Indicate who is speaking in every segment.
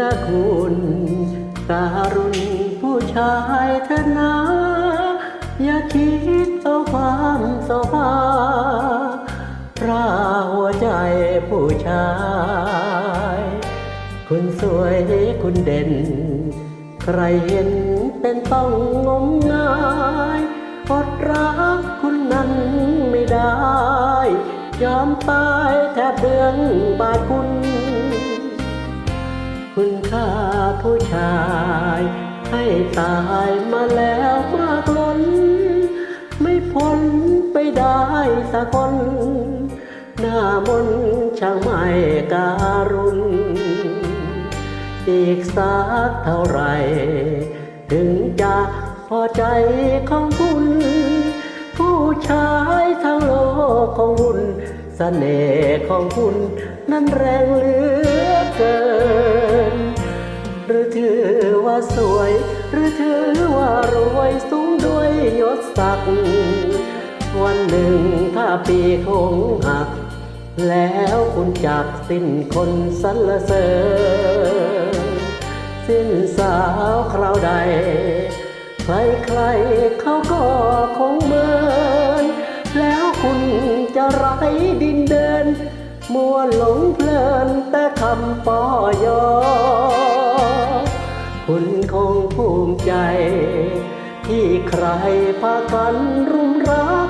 Speaker 1: นะคุณ การุณผู้ชายเถอะนะ อย่าคิดเอาความสบายพระหัวใจผู้ชาย คุณสวยคุณเด่น ใครเห็นเป็นต้องงมงายอดรักคุณนั้นไม่ได้ ยอมตายแทบเดืองบาดคุณ คุณค่าผู้ชาย ให้ตายมาแล้วมากล้น ไม่พ้นไปได้สักคน หน้ามนช่างไม่การุณอีกสักเท่าไหรถึงจะพอใจของคุณ ผู้ชายทั้งโลกของคุณเสน่ห์ของคุณ นั้นแรงเหลือเกิน ว่ารวยสูงด้วยยศศักดิ์วันหนึ่งถ้าปีคงหัก แล้วคุณจากสิ้นคนสรรเสริญสิ้นสาวคราวใด ใครๆเขาก็คงเมิน แล้วคุณจะไร้ดินเดิน มัวหลงเพลินแต่คำปอยอคุณ ใจ ที่ใครพากันรุมรัก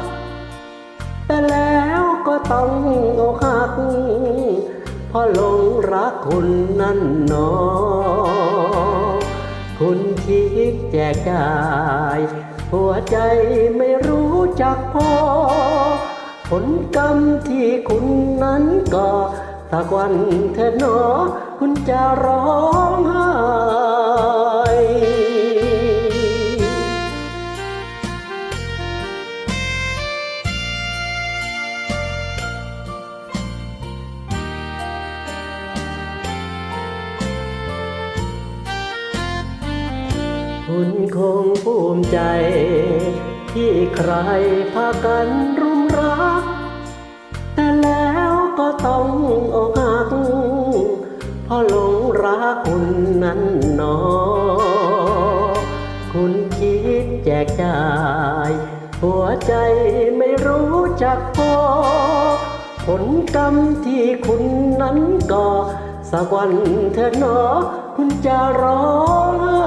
Speaker 1: แต่แล้วก็ต้องอกหักเพราะหลงรักคุณนั่นหนอ คุณคิดแจกจ่าย หัวใจไม่รู้จักพอ ผลกรรมที่คุณนั้นก่อสักวันเธอหนอ คุณจะรอ คุณคงภูมิใจ ที่ใครพากันรุมรัก แต่แล้วก็ต้องอกหักเพราะหลงรักคุณนั้นหนอ คุณคิดแจกจ่าย หัวใจไม่รู้จักพอผลกรรมที่คุณนั้นก่อ สักวันเธอหนอคุณจะร้องไห้